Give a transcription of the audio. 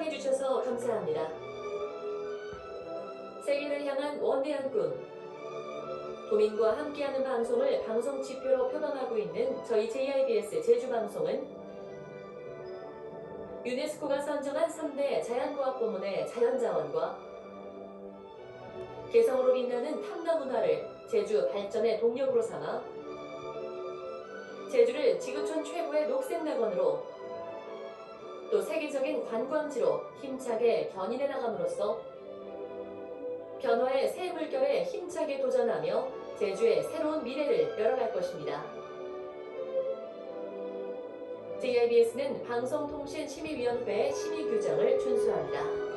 시청해주셔서 감사합니다. 세계를 향한 원대한 꿈. 도민과 함께하는 방송을 방송 지표로 표방하고 있는 저희 JIBS 제주방송은 유네스코가 선정한 3대 자연과학 부문의 자연자원과 개성으로 빛나는 탐나 문화를 제주 발전의 동력으로 삼아 제주를 지구촌 최고의 녹색 낙원으로 또 세계적인 관광지로 힘차게 견인해 나감으로써 변화의 새 물결에 힘차게 도전하며 제주의 새로운 미래를 열어갈 것입니다. JIBS는 방송통신심의위원회의 심의 규정을 준수합니다.